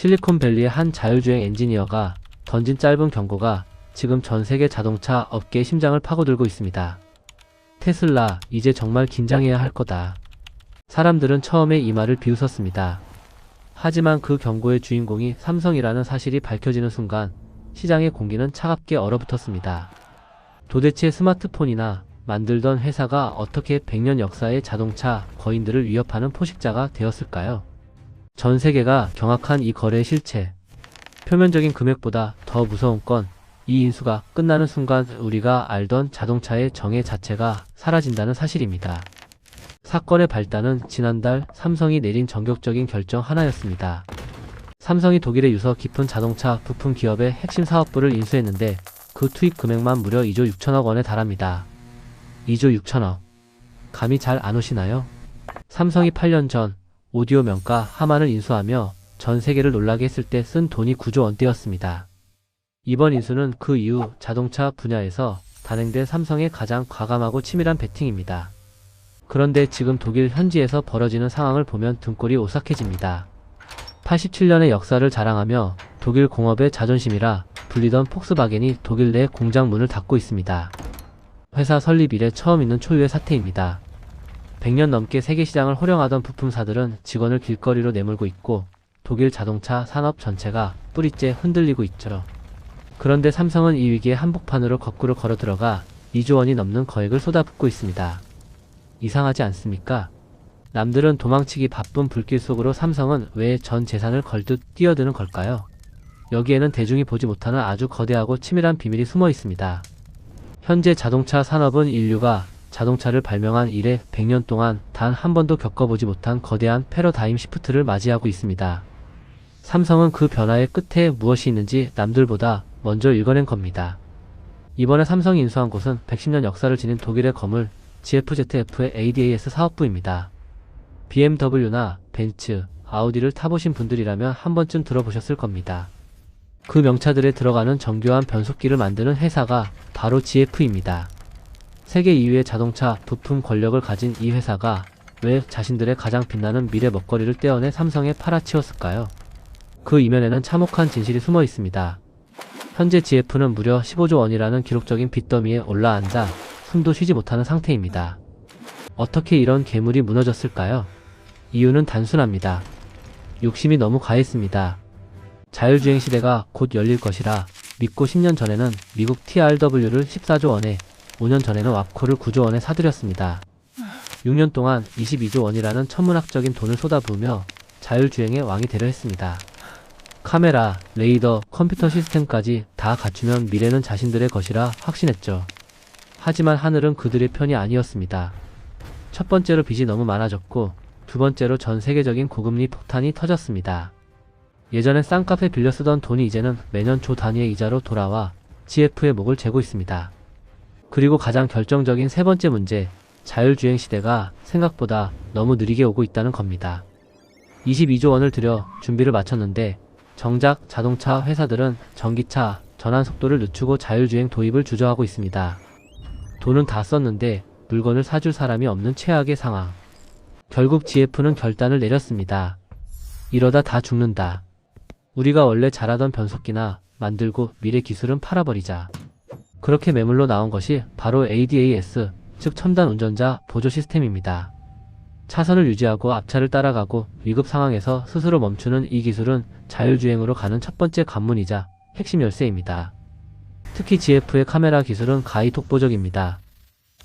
실리콘밸리의 한 자율주행 엔지니어가 던진 짧은 경고가 지금 전 세계 자동차 업계의 심장을 파고들고 있습니다. 테슬라, 이제 정말 긴장해야 할 거다. 사람들은 처음에 이 말을 비웃었습니다. 하지만 그 경고의 주인공이 삼성이라는 사실이 밝혀지는 순간 시장의 공기는 차갑게 얼어붙었습니다. 도대체 스마트폰이나 만들던 회사가 어떻게 100년 역사의 자동차 거인들을 위협하는 포식자가 되었을까요? 전 세계가 경악한 이 거래의 실체. 표면적인 금액보다 더 무서운 건 이 인수가 끝나는 순간 우리가 알던 자동차의 정의 자체가 사라진다는 사실입니다. 사건의 발단은 지난달 삼성이 내린 전격적인 결정 하나였습니다. 삼성이 독일의 유서 깊은 자동차 부품 기업의 핵심 사업부를 인수했는데 그 투입 금액만 무려 2조 6천억 원에 달합니다. 2조 6천억. 감이 잘 안 오시나요? 삼성이 8년 전 오디오 명가 하만을 인수하며 전 세계를 놀라게 했을 때 쓴 돈이 9조 원대였습니다. 이번 인수는 그 이후 자동차 분야에서 단행된 삼성의 가장 과감하고 치밀한 베팅입니다. 그런데 지금 독일 현지에서 벌어지는 상황을 보면 등골이 오싹해집니다. 87년의 역사를 자랑하며 독일 공업의 자존심이라 불리던 폭스바겐이 독일 내 공장 문을 닫고 있습니다. 회사 설립 이래 처음 있는 초유의 사태입니다. 100년 넘게 세계 시장을 호령하던 부품사들은 직원을 길거리로 내몰고 있고 독일 자동차 산업 전체가 뿌리째 흔들리고 있죠. 그런데 삼성은 이 위기에 한복판으로 거꾸로 걸어 들어가 2조 원이 넘는 거액을 쏟아붓고 있습니다. 이상하지 않습니까? 남들은 도망치기 바쁜 불길 속으로 삼성은 왜 전 재산을 걸듯 뛰어드는 걸까요? 여기에는 대중이 보지 못하는 아주 거대하고 치밀한 비밀이 숨어 있습니다. 현재 자동차 산업은 인류가 자동차를 발명한 이래 100년 동안 단 한 번도 겪어보지 못한 거대한 패러다임 시프트를 맞이하고 있습니다. 삼성은 그 변화의 끝에 무엇이 있는지 남들보다 먼저 읽어낸 겁니다. 이번에 삼성이 인수한 곳은 110년 역사를 지닌 독일의 거물 GFZF의 ADAS 사업부입니다. BMW나 벤츠, 아우디를 타보신 분들이라면 한 번쯤 들어보셨을 겁니다. 그 명차들에 들어가는 정교한 변속기를 만드는 회사가 바로 GF입니다. 세계 2위의 자동차 부품 권력을 가진 이 회사가 왜 자신들의 가장 빛나는 미래 먹거리를 떼어내 삼성에 팔아치웠을까요? 그 이면에는 참혹한 진실이 숨어 있습니다. 현재 GF는 무려 15조 원이라는 기록적인 빚더미에 올라앉아 숨도 쉬지 못하는 상태입니다. 어떻게 이런 괴물이 무너졌을까요? 이유는 단순합니다. 욕심이 너무 과했습니다. 자율주행 시대가 곧 열릴 것이라 믿고 10년 전에는 미국 TRW를 14조 원에 5년 전에는 왑코를 9조 원에 사들였습니다. 6년 동안 22조 원이라는 천문학적인 돈을 쏟아부으며 자율주행의 왕이 되려 했습니다. 카메라, 레이더, 컴퓨터 시스템까지 다 갖추면 미래는 자신들의 것이라 확신했죠. 하지만 하늘은 그들의 편이 아니었습니다. 첫 번째로 빚이 너무 많아졌고 두 번째로 전 세계적인 고금리 폭탄이 터졌습니다. 예전엔 싼값에 빌려 쓰던 돈이 이제는 매년 조 단위의 이자로 돌아와 GF의 목을 재고 있습니다. 그리고 가장 결정적인 세 번째 문제, 자율주행 시대가 생각보다 너무 느리게 오고 있다는 겁니다. 22조 원을 들여 준비를 마쳤는데 정작 자동차 회사들은 전기차 전환 속도를 늦추고 자율주행 도입을 주저하고 있습니다. 돈은 다 썼는데 물건을 사줄 사람이 없는 최악의 상황. 결국 GF는 결단을 내렸습니다. 이러다 다 죽는다. 우리가 원래 잘하던 변속기나 만들고 미래 기술은 팔아버리자. 그렇게 매물로 나온 것이 바로 ADAS, 즉 첨단 운전자 보조 시스템입니다. 차선을 유지하고 앞차를 따라가고 위급 상황에서 스스로 멈추는 이 기술은 자율주행으로 가는 첫 번째 관문이자 핵심 열쇠입니다. 특히 GF의 카메라 기술은 가히 독보적입니다.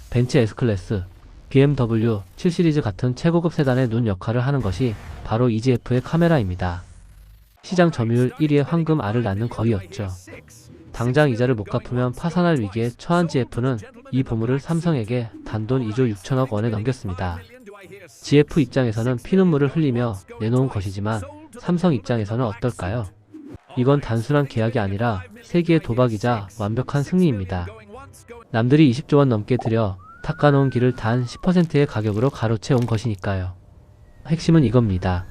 벤츠 S클래스, BMW 7시리즈 같은 최고급 세단의 눈 역할을 하는 것이 바로 EGF의 카메라입니다. 시장 점유율 1위의 황금 알을 낳는 거위였죠. 당장 이자를 못 갚으면 파산할 위기에 처한 GF는 이 보물을 삼성에게 단돈 2조 6천억 원에 넘겼습니다. GF 입장에서는 피눈물을 흘리며 내놓은 것이지만 삼성 입장에서는 어떨까요? 이건 단순한 계약이 아니라 세기의 도박이자 완벽한 승리입니다. 남들이 20조 원 넘게 들여 닦아놓은 길을 단 10%의 가격으로 가로채 온 것이니까요. 핵심은 이겁니다.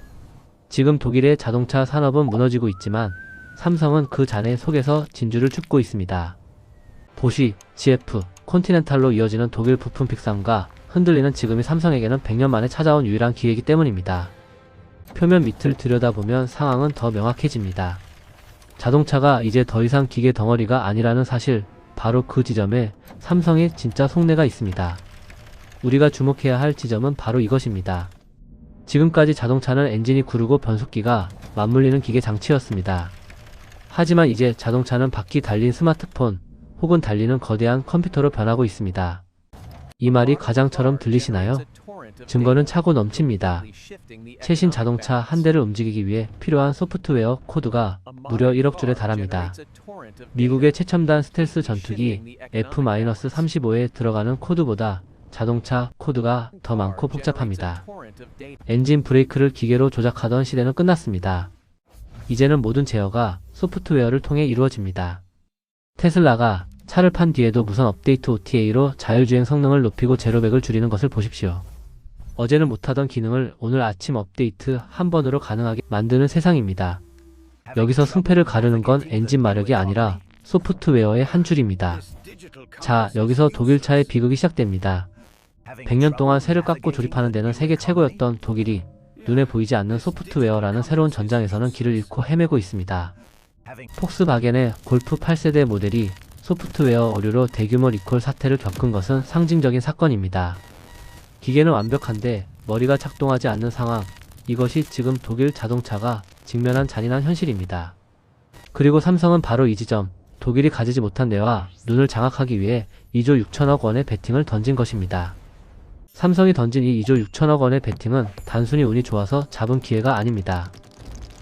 지금 독일의 자동차 산업은 무너지고 있지만 삼성은 그 잔해 속에서 진주를 줍고 있습니다. 보시, GF, 콘티넨탈로 이어지는 독일 부품 픽상과 흔들리는 지금이 삼성에게는 100년 만에 찾아온 유일한 기회이기 때문입니다. 표면 밑을 들여다보면 상황은 더 명확해집니다. 자동차가 이제 더 이상 기계 덩어리가 아니라는 사실, 바로 그 지점에 삼성의 진짜 속내가 있습니다. 우리가 주목해야 할 지점은 바로 이것입니다. 지금까지 자동차는 엔진이 구르고 변속기가 맞물리는 기계 장치였습니다. 하지만 이제 자동차는 바퀴 달린 스마트폰 혹은 달리는 거대한 컴퓨터로 변하고 있습니다. 이 말이 가장처럼 들리시나요? 증거는 차고 넘칩니다. 최신 자동차 한 대를 움직이기 위해 필요한 소프트웨어 코드가 무려 1억 줄에 달합니다. 미국의 최첨단 스텔스 전투기 F-35에 들어가는 코드보다 자동차 코드가 더 많고 복잡합니다. 엔진 브레이크를 기계로 조작하던 시대는 끝났습니다. 이제는 모든 제어가 소프트웨어를 통해 이루어집니다. 테슬라가 차를 판 뒤에도 무선 업데이트 OTA로 자율주행 성능을 높이고 제로백을 줄이는 것을 보십시오. 어제는 못하던 기능을 오늘 아침 업데이트 한 번으로 가능하게 만드는 세상입니다. 여기서 승패를 가르는 건 엔진 마력이 아니라 소프트웨어의 한 줄입니다. 자, 여기서 독일차의 비극이 시작됩니다. 100년 동안 새를 깎고 조립하는 데는 세계 최고였던 독일이 눈에 보이지 않는 소프트웨어라는 새로운 전장에서는 길을 잃고 헤매고 있습니다. 폭스바겐의 골프 8세대 모델이 소프트웨어 오류로 대규모 리콜 사태를 겪은 것은 상징적인 사건입니다. 기계는 완벽한데 머리가 작동하지 않는 상황. 이것이 지금 독일 자동차가 직면한 잔인한 현실입니다. 그리고 삼성은 바로 이 지점, 독일이 가지지 못한 뇌와 눈을 장악하기 위해 2조 6천억 원의 베팅을 던진 것입니다. 삼성이 던진 이 2조 6천억 원의 베팅은 단순히 운이 좋아서 잡은 기회가 아닙니다.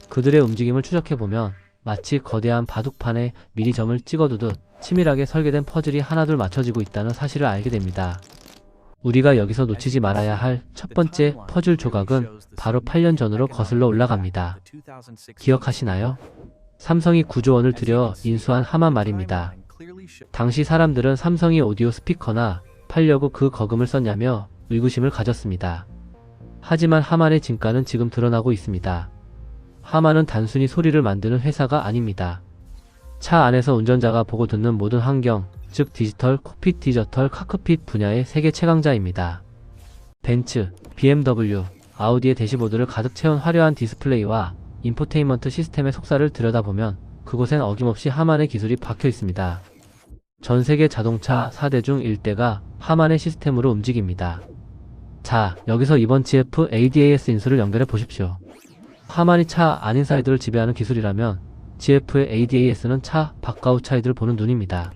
그들의 움직임을 추적해보면 마치 거대한 바둑판에 미리 점을 찍어두듯 치밀하게 설계된 퍼즐이 하나둘 맞춰지고 있다는 사실을 알게 됩니다. 우리가 여기서 놓치지 말아야 할 첫 번째 퍼즐 조각은 바로 8년 전으로 거슬러 올라갑니다. 기억하시나요? 삼성이 9조 원을 들여 인수한 하마 말입니다. 당시 사람들은 삼성이 오디오 스피커나 팔려고 그 거금을 썼냐며 의구심을 가졌습니다. 하지만 하만의 진가는 지금 드러나고 있습니다. 하만은 단순히 소리를 만드는 회사가 아닙니다. 차 안에서 운전자가 보고 듣는 모든 환경, 즉 디지털, 콕핏 디지털, 카크핏 분야의 세계 최강자입니다. 벤츠, BMW, 아우디의 대시보드를 가득 채운 화려한 디스플레이와 인포테인먼트 시스템의 속살을 들여다보면 그곳엔 어김없이 하만의 기술이 박혀 있습니다. 전 세계 자동차 4대 중 1대가 하만의 시스템으로 움직입니다. 자, 여기서 이번 GF ADAS 인수를 연결해 보십시오. 하만이 차 안인사이드를 지배하는 기술이라면 GF의 ADAS는 차 바깥아웃사이드를 보는 눈입니다.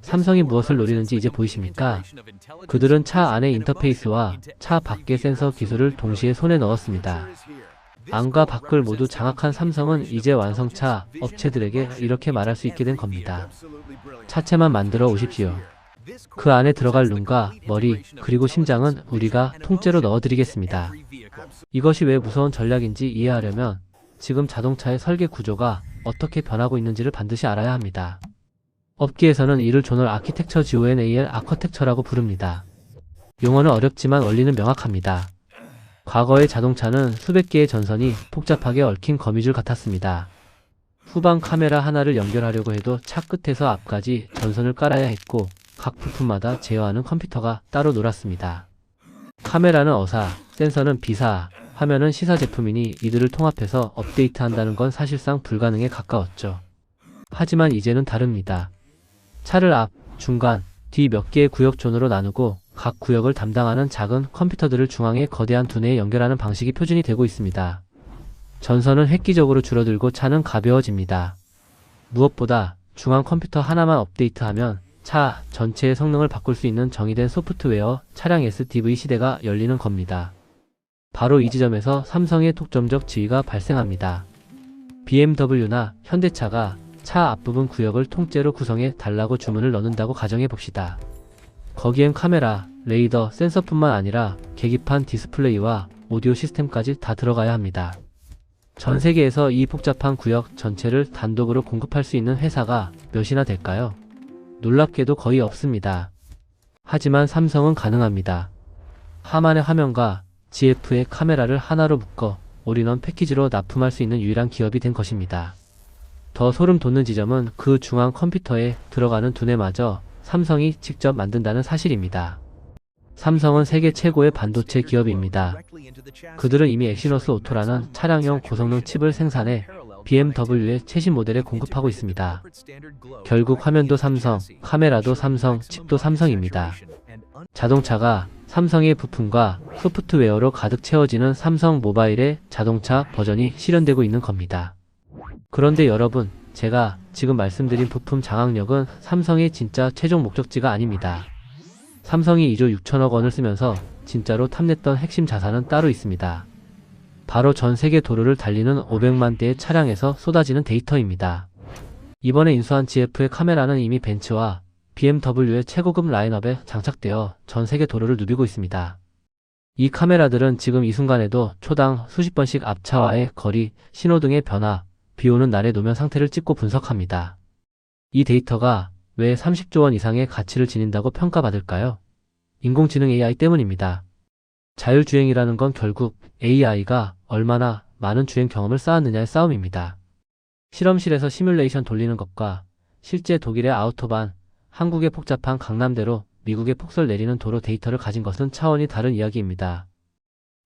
삼성이 무엇을 노리는지 이제 보이십니까? 그들은 차 안의 인터페이스와 차 밖의 센서 기술을 동시에 손에 넣었습니다. 안과 밖을 모두 장악한 삼성은 이제 완성차 업체들에게 이렇게 말할 수 있게 된 겁니다. 차체만 만들어 오십시오. 그 안에 들어갈 눈과 머리 그리고 심장은 우리가 통째로 넣어드리겠습니다. 이것이 왜 무서운 전략인지 이해하려면 지금 자동차의 설계 구조가 어떻게 변하고 있는지를 반드시 알아야 합니다. 업계에서는 이를 조널 아키텍처 GONAL 아커텍처라고 부릅니다. 용어는 어렵지만 원리는 명확합니다. 과거의 자동차는 수백 개의 전선이 복잡하게 얽힌 거미줄 같았습니다. 후방 카메라 하나를 연결하려고 해도 차 끝에서 앞까지 전선을 깔아야 했고 각 부품마다 제어하는 컴퓨터가 따로 놀았습니다. 카메라는 어사, 센서는 비사, 화면은 시사 제품이니 이들을 통합해서 업데이트한다는 건 사실상 불가능에 가까웠죠. 하지만 이제는 다릅니다. 차를 앞, 중간, 뒤 몇 개의 구역 존으로 나누고 각 구역을 담당하는 작은 컴퓨터들을 중앙에 거대한 두뇌에 연결하는 방식이 표준이 되고 있습니다. 전선은 획기적으로 줄어들고 차는 가벼워집니다. 무엇보다 중앙 컴퓨터 하나만 업데이트하면 차 전체의 성능을 바꿀 수 있는 정의된 소프트웨어 차량 SDV 시대가 열리는 겁니다. 바로 이 지점에서 삼성의 독점적 지위가 발생합니다. BMW나 현대차가 차 앞부분 구역을 통째로 구성해 달라고 주문을 넣는다고 가정해 봅시다. 거기엔 카메라, 레이더, 센서뿐만 아니라 계기판 디스플레이와 오디오 시스템까지 다 들어가야 합니다. 전 세계에서 이 복잡한 구역 전체를 단독으로 공급할 수 있는 회사가 몇이나 될까요? 놀랍게도 거의 없습니다. 하지만 삼성은 가능합니다. 하만의 화면과 GF의 카메라를 하나로 묶어 올인원 패키지로 납품할 수 있는 유일한 기업이 된 것입니다. 더 소름 돋는 지점은 그 중앙 컴퓨터에 들어가는 두뇌마저 삼성이 직접 만든다는 사실입니다. 삼성은 세계 최고의 반도체 기업입니다. 그들은 이미 엑시노스 오토라는 차량용 고성능 칩을 생산해 BMW의 최신 모델에 공급하고 있습니다. 결국 화면도 삼성, 카메라도 삼성, 칩도 삼성입니다. 자동차가 삼성의 부품과 소프트웨어로 가득 채워지는 삼성 모바일의 자동차 버전이 실현되고 있는 겁니다. 그런데 여러분, 제가 지금 말씀드린 부품 장악력은 삼성의 진짜 최종 목적지가 아닙니다. 삼성이 2조 6천억 원을 쓰면서 진짜로 탐냈던 핵심 자산은 따로 있습니다. 바로 전 세계 도로를 달리는 500만 대의 차량에서 쏟아지는 데이터입니다. 이번에 인수한 GF의 카메라는 이미 벤츠와 BMW의 최고급 라인업에 장착되어 전 세계 도로를 누비고 있습니다. 이 카메라들은 지금 이 순간에도 초당 수십 번씩 앞차와의 거리, 신호등의 변화, 비 오는 날의 노면 상태를 찍고 분석합니다. 이 데이터가 왜 30조 원 이상의 가치를 지닌다고 평가받을까요? 인공지능 AI 때문입니다. 자율주행이라는 건 결국 AI가 얼마나 많은 주행 경험을 쌓았느냐의 싸움입니다. 실험실에서 시뮬레이션 돌리는 것과 실제 독일의 아우토반, 한국의 복잡한 강남대로 미국의 폭설 내리는 도로 데이터를 가진 것은 차원이 다른 이야기입니다.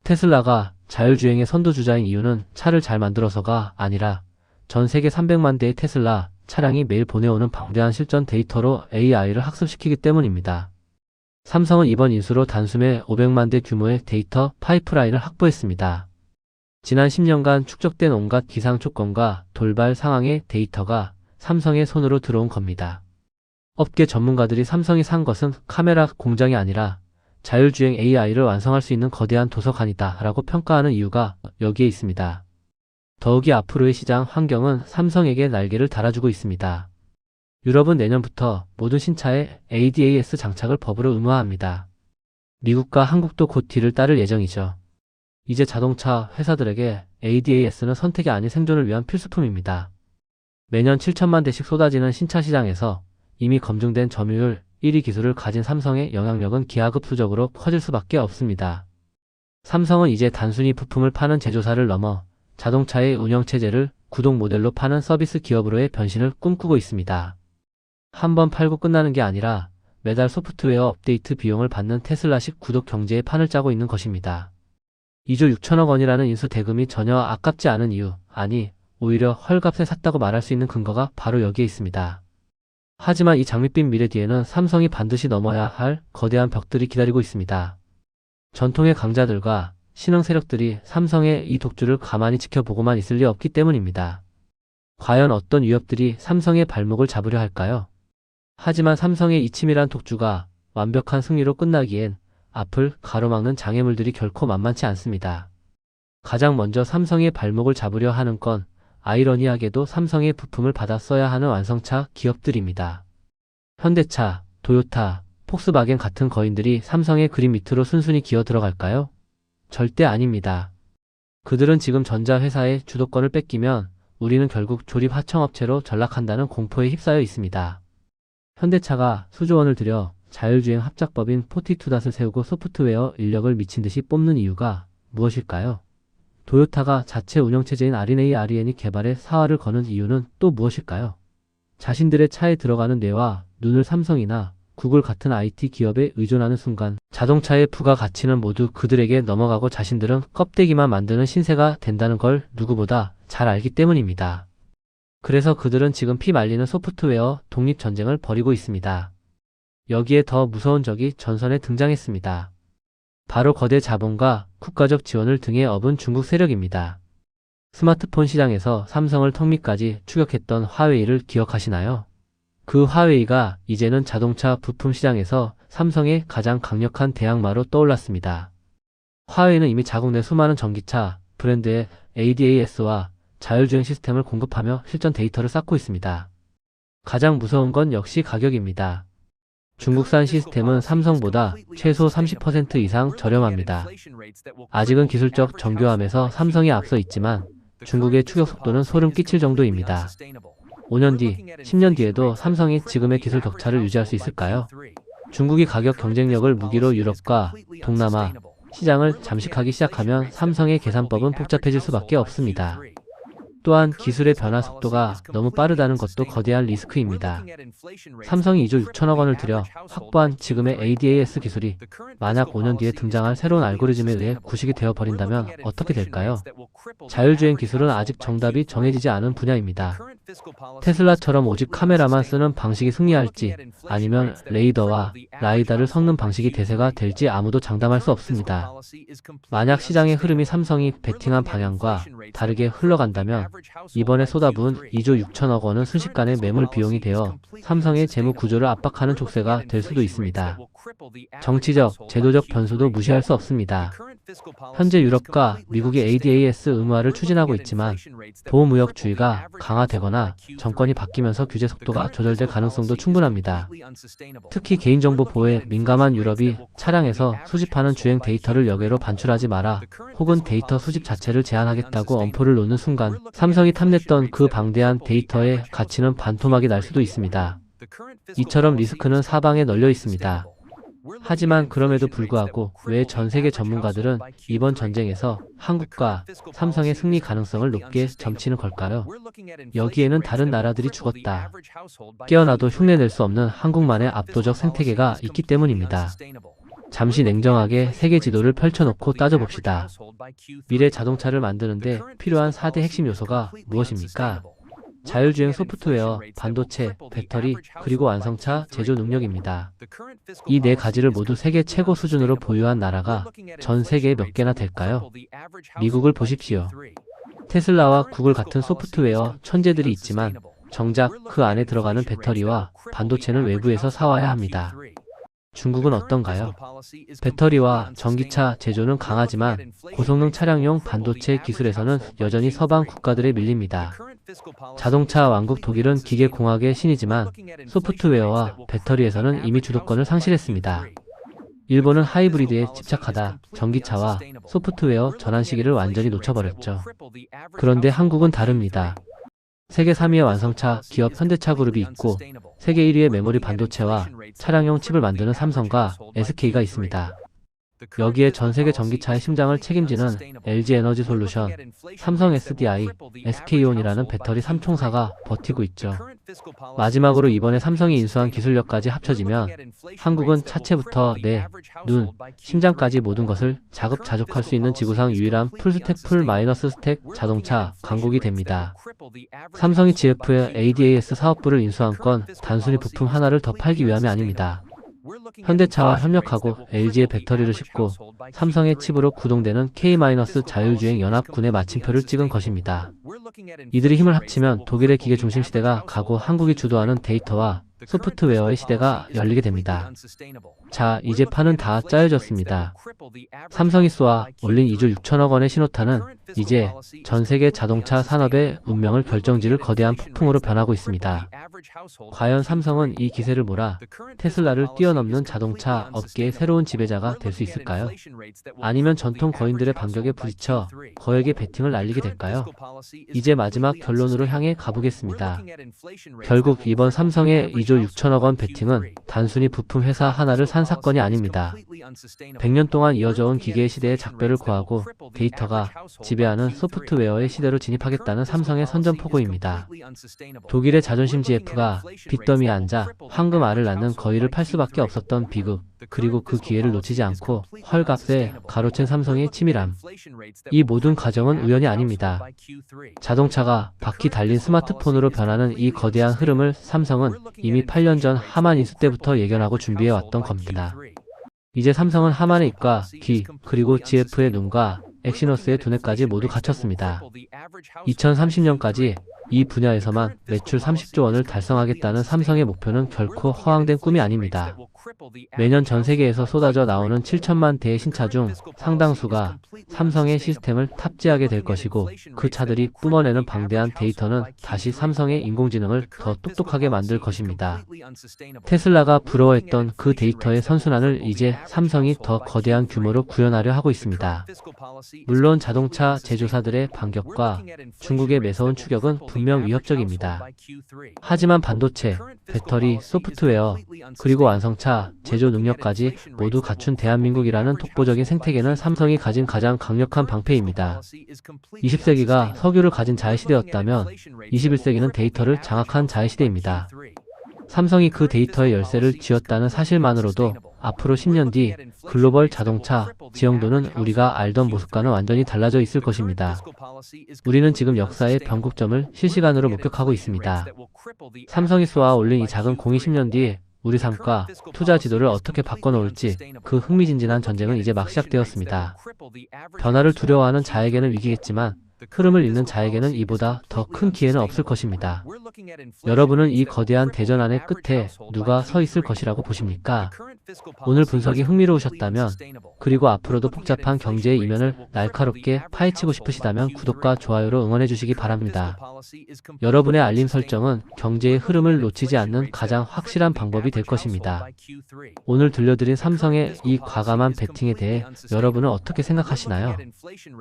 테슬라가 자율주행의 선두주자인 이유는 차를 잘 만들어서가 아니라 전 세계 300만 대의 테슬라 차량이 매일 보내오는 방대한 실전 데이터로 AI를 학습시키기 때문입니다. 삼성은 이번 인수로 단숨에 500만 대 규모의 데이터 파이프라인을 확보했습니다. 지난 10년간 축적된 온갖 기상 조건과 돌발 상황의 데이터가 삼성의 손으로 들어온 겁니다. 업계 전문가들이 삼성이 산 것은 카메라 공장이 아니라 자율주행 AI를 완성할 수 있는 거대한 도서관이다 라고 평가하는 이유가 여기에 있습니다. 더욱이 앞으로의 시장 환경은 삼성에게 날개를 달아주고 있습니다. 유럽은 내년부터 모든 신차에 ADAS 장착을 법으로 의무화합니다. 미국과 한국도 곧 뒤를 따를 예정이죠. 이제 자동차 회사들에게 ADAS는 선택이 아닌 생존을 위한 필수품입니다. 매년 7천만 대씩 쏟아지는 신차 시장에서 이미 검증된 점유율 1위 기술을 가진 삼성의 영향력은 기하급수적으로 커질 수밖에 없습니다. 삼성은 이제 단순히 부품을 파는 제조사를 넘어 자동차의 운영체제를 구독 모델로 파는 서비스 기업으로의 변신을 꿈꾸고 있습니다. 한 번 팔고 끝나는 게 아니라 매달 소프트웨어 업데이트 비용을 받는 테슬라식 구독 경제의 판을 짜고 있는 것입니다. 2조 6천억 원이라는 인수 대금이 전혀 아깝지 않은 이유, 아니, 오히려 헐값에 샀다고 말할 수 있는 근거가 바로 여기에 있습니다. 하지만 이 장밋빛 미래 뒤에는 삼성이 반드시 넘어야 할 거대한 벽들이 기다리고 있습니다. 전통의 강자들과 신흥 세력들이 삼성의 이 독주를 가만히 지켜보고만 있을 리 없기 때문입니다. 과연 어떤 위협들이 삼성의 발목을 잡으려 할까요? 하지만 삼성의 이 치밀한 독주가 완벽한 승리로 끝나기엔 앞을 가로막는 장애물들이 결코 만만치 않습니다. 가장 먼저 삼성의 발목을 잡으려 하는 건 아이러니하게도 삼성의 부품을 받아 써야 하는 완성차 기업들입니다. 현대차, 도요타, 폭스바겐 같은 거인들이 삼성의 그림 밑으로 순순히 기어 들어갈까요? 절대 아닙니다. 그들은 지금 전자회사의 주도권을 뺏기면 우리는 결국 조립 하청업체로 전락한다는 공포에 휩싸여 있습니다. 현대차가 수조 원을 들여 자율주행 합작법인 포티투닷을 세우고 소프트웨어 인력을 미친 듯이 뽑는 이유가 무엇일까요? 도요타가 자체 운영체제인 RNA REN이 개발에 사활을 거는 이유는 또 무엇일까요? 자신들의 차에 들어가는 뇌와 눈을 삼성이나 구글 같은 IT 기업에 의존하는 순간 자동차의 부가 가치는 모두 그들에게 넘어가고 자신들은 껍데기만 만드는 신세가 된다는 걸 누구보다 잘 알기 때문입니다. 그래서 그들은 지금 피 말리는 소프트웨어 독립전쟁을 벌이고 있습니다. 여기에 더 무서운 적이 전선에 등장했습니다. 바로 거대 자본과 국가적 지원을 등에 업은 중국 세력입니다. 스마트폰 시장에서 삼성을 턱밑까지 추격했던 화웨이를 기억하시나요? 그 화웨이가 이제는 자동차 부품 시장에서 삼성의 가장 강력한 대항마로 떠올랐습니다. 화웨이는 이미 자국 내 수많은 전기차 브랜드의 ADAS와 자율주행 시스템을 공급하며 실전 데이터를 쌓고 있습니다. 가장 무서운 건 역시 가격입니다. 중국산 시스템은 삼성보다 최소 30% 이상 저렴합니다. 아직은 기술적 정교함에서 삼성이 앞서 있지만 중국의 추격 속도는 소름 끼칠 정도입니다. 5년 뒤, 10년 뒤에도 삼성이 지금의 기술 격차를 유지할 수 있을까요? 중국이 가격 경쟁력을 무기로 유럽과 동남아 시장을 잠식하기 시작하면 삼성의 계산법은 복잡해질 수밖에 없습니다. 또한 기술의 변화 속도가 너무 빠르다는 것도 거대한 리스크입니다. 삼성이 2조 6천억 원을 들여 확보한 지금의 ADAS 기술이 만약 5년 뒤에 등장할 새로운 알고리즘에 의해 구식이 되어 버린다면 어떻게 될까요? 자율주행 기술은 아직 정답이 정해지지 않은 분야입니다. 테슬라처럼 오직 카메라만 쓰는 방식이 승리할지 아니면 레이더와 라이다를 섞는 방식이 대세가 될지 아무도 장담할 수 없습니다. 만약 시장의 흐름이 삼성이 베팅한 방향과 다르게 흘러간다면 이번에 쏟아부은 2조 6천억 원은 순식간에 매물 비용이 되어 삼성의 재무 구조를 압박하는 족쇄가 될 수도 있습니다. 정치적, 제도적 변수도 무시할 수 없습니다. 현재 유럽과 미국이 ADAS 의무화를 추진하고 있지만 보호무역주의가 강화되거나 정권이 바뀌면서 규제 속도가 조절될 가능성도 충분합니다. 특히 개인정보 보호에 민감한 유럽이 차량에서 수집하는 주행 데이터를 여계로 반출하지 마라 혹은 데이터 수집 자체를 제한하겠다고 엄포를 놓는 순간 삼성이 탐냈던 그 방대한 데이터의 가치는 반토막이 날 수도 있습니다. 이처럼 리스크는 사방에 널려 있습니다. 하지만 그럼에도 불구하고 왜 전 세계 전문가들은 이번 전쟁에서 한국과 삼성의 승리 가능성을 높게 점치는 걸까요? 여기에는 다른 나라들이 죽었다. 깨어나도 흉내낼 수 없는 한국만의 압도적 생태계가 있기 때문입니다. 잠시 냉정하게 세계 지도를 펼쳐놓고 따져봅시다. 미래 자동차를 만드는데 필요한 4대 핵심 요소가 무엇입니까? 자율주행 소프트웨어, 반도체, 배터리, 그리고 완성차 제조 능력입니다. 이 네 가지를 모두 세계 최고 수준으로 보유한 나라가 전 세계에 몇 개나 될까요? 미국을 보십시오. 테슬라와 구글 같은 소프트웨어 천재들이 있지만 정작 그 안에 들어가는 배터리와 반도체는 외부에서 사와야 합니다. 중국은 어떤가요? 배터리와 전기차 제조는 강하지만 고성능 차량용 반도체 기술에서는 여전히 서방 국가들에 밀립니다. 자동차 왕국 독일은 기계공학의 신이지만 소프트웨어와 배터리에서는 이미 주도권을 상실했습니다. 일본은 하이브리드에 집착하다 전기차와 소프트웨어 전환 시기를 완전히 놓쳐버렸죠. 그런데 한국은 다릅니다. 세계 3위의 완성차 기업 현대차 그룹이 있고 세계 1위의 메모리 반도체와 차량용 칩을 만드는 삼성과 SK가 있습니다. 여기에 전 세계 전기차의 심장을 책임지는 LG 에너지 솔루션, 삼성 SDI, SK온이라는 배터리 3총사가 버티고 있죠. 마지막으로 이번에 삼성이 인수한 기술력까지 합쳐지면 한국은 차체부터 뇌, 눈, 심장까지 모든 것을 자급자족할 수 있는 지구상 유일한 풀스택 풀 마이너스 스택 자동차 강국이 됩니다. 삼성이 GF의 ADAS 사업부를 인수한 건 단순히 부품 하나를 더 팔기 위함이 아닙니다. 현대차와 협력하고 LG의 배터리를 싣고 삼성의 칩으로 구동되는 K- 자율주행 연합군의 마침표를 찍은 것입니다. 이들이 힘을 합치면 독일의 기계 중심 시대가 가고 한국이 주도하는 데이터와 소프트웨어의 시대가 열리게 됩니다. 자, 이제 판은 다 짜여졌습니다. 삼성이 쏘아 올린 2조 6천억 원의 신호탄은 이제 전 세계 자동차 산업의 운명을 결정지를 거대한 폭풍으로 변하고 있습니다. 과연 삼성은 이 기세를 몰아 테슬라를 뛰어넘는 자동차 업계의 새로운 지배자가 될 수 있을까요? 아니면 전통 거인들의 반격에 부딪혀 거액의 베팅을 날리게 될까요? 이제 마지막 결론으로 향해 가보겠습니다. 결국 이번 삼성의 2조 6천억 원 베팅은 단순히 부품 회사 하나를 산 사건이 아닙니다. 100년 동안 이어져온 기계의 시대에 작별을 고하고 데이터가 지배하는 소프트웨어의 시대로 진입하겠다는 삼성의 선전포고입니다. 독일의 자존심 GF가 빚더미에 앉아 황금 알을 낳는 거위를 팔 수밖에 없었던 비극, 그리고 그 기회를 놓치지 않고 헐값에 가로챈 삼성의 치밀함. 이 모든 과정은 우연이 아닙니다. 자동차가 바퀴 달린 스마트폰으로 변하는 이 거대한 흐름을 삼성은 이미 8년 전 하만 인수 때부터 예견하고 준비해 왔던 겁니다. 이제 삼성은 하만의 입과 귀, 그리고 GF의 눈과 엑시너스의 두뇌까지 모두 갖췄습니다. 2030년까지 이 분야에서만 매출 30조 원을 달성하겠다는 삼성의 목표는 결코 허황된 꿈이 아닙니다. 매년 전 세계에서 쏟아져 나오는 7천만 대의 신차 중 상당수가 삼성의 시스템을 탑재하게 될 것이고 그 차들이 뿜어내는 방대한 데이터는 다시 삼성의 인공지능을 더 똑똑하게 만들 것입니다. 테슬라가 부러워했던 그 데이터의 선순환을 이제 삼성이 더 거대한 규모로 구현하려 하고 있습니다. 물론 자동차 제조사들의 반격과 중국의 매서운 추격은 분명 위협적입니다. 하지만 반도체, 배터리, 소프트웨어, 그리고 완성차, 제조 능력까지 모두 갖춘 대한민국이라는 독보적인 생태계는 삼성이 가진 가장 강력한 방패입니다. 20세기가 석유를 가진 자유시대였다면 21세기는 데이터를 장악한 자유시대입니다. 삼성이 그 데이터의 열쇠를 쥐었다는 사실만으로도 앞으로 10년 뒤 글로벌 자동차 지형도는 우리가 알던 모습과는 완전히 달라져 있을 것입니다. 우리는 지금 역사의 변곡점을 실시간으로 목격하고 있습니다. 삼성이 쏘아 올린 이 작은 공이 10년 뒤 우리 삶과 투자 지도를 어떻게 바꿔놓을지 그 흥미진진한 전쟁은 이제 막 시작되었습니다. 변화를 두려워하는 자에게는 위기겠지만 흐름을 읽는 자에게는 이보다 더 큰 기회는 없을 것입니다. 여러분은 이 거대한 대전환의 끝에 누가 서 있을 것이라고 보십니까? 오늘 분석이 흥미로우셨다면 그리고 앞으로도 복잡한 경제의 이면을 날카롭게 파헤치고 싶으시다면 구독과 좋아요로 응원해 주시기 바랍니다. 여러분의 알림 설정은 경제의 흐름을 놓치지 않는 가장 확실한 방법이 될 것입니다. 오늘 들려드린 삼성의 이 과감한 배팅에 대해 여러분은 어떻게 생각하시나요?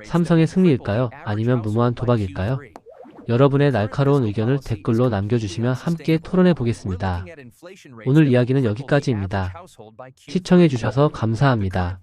삼성의 승리일까요? 아니면 무모한 도박일까요? 여러분의 날카로운 의견을 댓글로 남겨주시면 함께 토론해 보겠습니다. 오늘 이야기는 여기까지입니다. 시청해 주셔서 감사합니다.